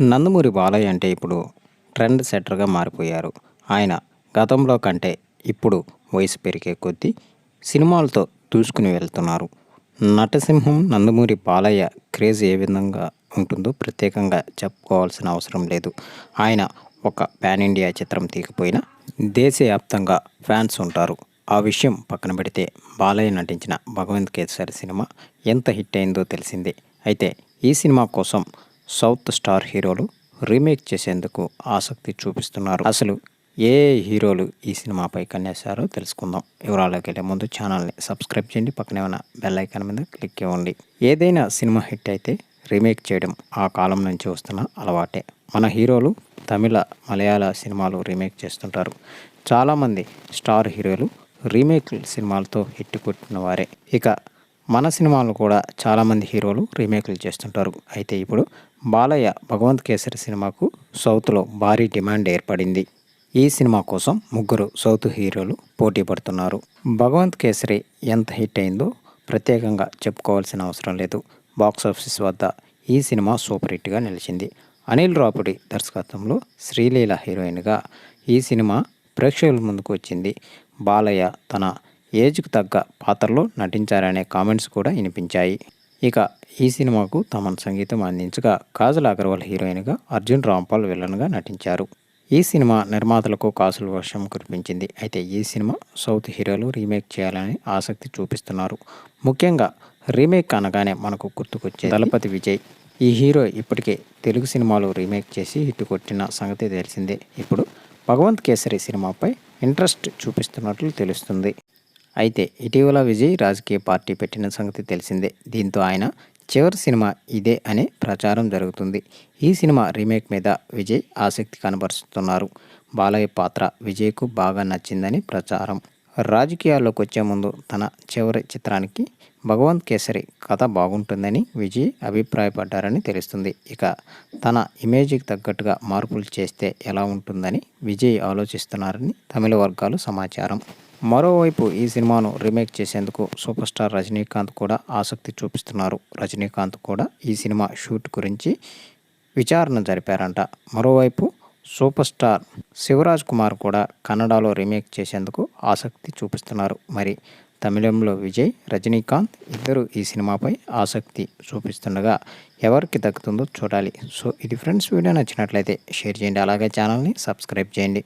నందమూరి బాలయ్య అంటే ఇప్పుడు ట్రెండ్ సెట్టర్గా మారిపోయారు. ఆయన గతంలో కంటే ఇప్పుడు వయసు పెరిగే కొద్దీ సినిమాలతో దూసుకుని వెళ్తున్నారు. నటసింహం నందమూరి బాలయ్య క్రేజ్ ఏ విధంగా ఉంటుందో ప్రత్యేకంగా చెప్పుకోవాల్సిన అవసరం లేదు. ఆయన ఒక పాన్ ఇండియా చిత్రం తీయకపోయినా దేశవ్యాప్తంగా ఫ్యాన్స్ ఉంటారు. ఆ విషయం పక్కన పెడితే బాలయ్య నటించిన భగవంత్ కేసరి సినిమా ఎంత హిట్ అయిందో తెలిసిందే. అయితే ఈ సినిమా కోసం సౌత్ స్టార్ హీరోలు రీమేక్ చేసేందుకు ఆసక్తి చూపిస్తున్నారు. అసలు ఏ హీరోలు ఈ సినిమాపై కన్నేశారో తెలుసుకుందాం. వివరాల్లోకి వెళ్ళే ముందు ఛానల్ని సబ్స్క్రైబ్ చేయండి. పక్కనే ఉన్న బెల్ ఐకాన్ మీద క్లిక్ ఇవ్వండి ఏదైనా సినిమా హిట్ అయితే రీమేక్ చేయడం ఆ కాలం నుంచి వస్తున్న అలవాటే. మన హీరోలు తమిళ మలయాళ సినిమాలు రీమేక్ చేస్తుంటారు. చాలామంది స్టార్ హీరోలు రీమేక్ సినిమాలతో హిట్ కొట్టిన వారే. ఇక మన సినిమాలు కూడా చాలామంది హీరోలు రీమేక్లు చేస్తుంటారు. అయితే ఇప్పుడు బాలయ్య భగవంత్ కేసరి సినిమాకు సౌత్లో భారీ డిమాండ్ ఏర్పడింది. ఈ సినిమా కోసం ముగ్గురు సౌత్ హీరోలు పోటీ పడుతున్నారు. భగవంత్ కేసరి ఎంత హిట్ అయిందో ప్రత్యేకంగా చెప్పుకోవాల్సిన అవసరం లేదు. బాక్సాఫీస్ వద్ద ఈ సినిమా సూపర్ హిట్గా నిలిచింది. అనిల్ రాపుడి దర్శకత్వంలో శ్రీలీల హీరోయిన్గా ఈ సినిమా ప్రేక్షకుల ముందుకు వచ్చింది. బాలయ్య తన ఏజ్కు తగ్గ పాత్రలో నటించారనే కామెంట్స్ కూడా వినిపించాయి. ఇక ఈ సినిమాకు తమన్ సంగీతం అందించగా కాజల్ అగర్వాల్ హీరోయిన్గా అర్జున్ రాంపాల్ విలన్గా నటించారు. ఈ సినిమా నిర్మాతలకు కాసుల వర్షం కురిపించింది. అయితే ఈ సినిమా సౌత్ హీరోలు రీమేక్ చేయాలని ఆసక్తి చూపిస్తున్నారు. ముఖ్యంగా రీమేక్ అనగానే మనకు గుర్తుకొచ్చే దళపతి విజయ్. ఈ హీరో ఇప్పటికే తెలుగు సినిమాలు రీమేక్ చేసి హిట్ కొట్టిన సంగతి తెలిసిందే. ఇప్పుడు భగవంత్ కేసరి సినిమాపై ఇంట్రెస్ట్ చూపిస్తున్నట్లు తెలుస్తుంది. అయితే ఇటీవల విజయ్ రాజకీయ పార్టీ పెట్టిన సంగతి తెలిసిందే. దీంతో ఆయన చివరి సినిమా ఇదే అనే ప్రచారం జరుగుతుంది. ఈ సినిమా రీమేక్ మీద విజయ్ ఆసక్తి కనబరుస్తున్నారు. బాలయ్య పాత్ర విజయ్కు బాగా నచ్చిందని ప్రచారం. రాజకీయాల్లోకి వచ్చే ముందు తన చివరి చిత్రానికి భగవంత్ కేసరి కథ బాగుంటుందని విజయ్ అభిప్రాయపడ్డారని తెలుస్తుంది. ఇక తన ఇమేజ్కి తగ్గట్టుగా మార్పులు చేస్తే ఎలా ఉంటుందని విజయ్ ఆలోచిస్తున్నారని తమిళ వర్గాలు సమాచారం. మరోవైపు ఈ సినిమాను రీమేక్ చేసేందుకు సూపర్ స్టార్ రజనీకాంత్ కూడా ఆసక్తి చూపిస్తున్నారు. రజనీకాంత్ కూడా ఈ సినిమా షూట్ గురించి విచారణ జరిపారంట. మరోవైపు సూపర్ స్టార్ శివరాజ్ కుమార్ కూడా కన్నడలో రీమేక్ చేసేందుకు ఆసక్తి చూపిస్తున్నారు. మరి తమిళంలో విజయ్ రజనీకాంత్ ఇద్దరు ఈ సినిమాపై ఆసక్తి చూపిస్తుండగా ఎవరికి దక్కుతుందో చూడాలి. సో ఇది ఫ్రెండ్స్ వీడియో నచ్చినట్లయితే షేర్ చేయండి. అలాగే ఛానల్ని సబ్స్క్రైబ్ చేయండి.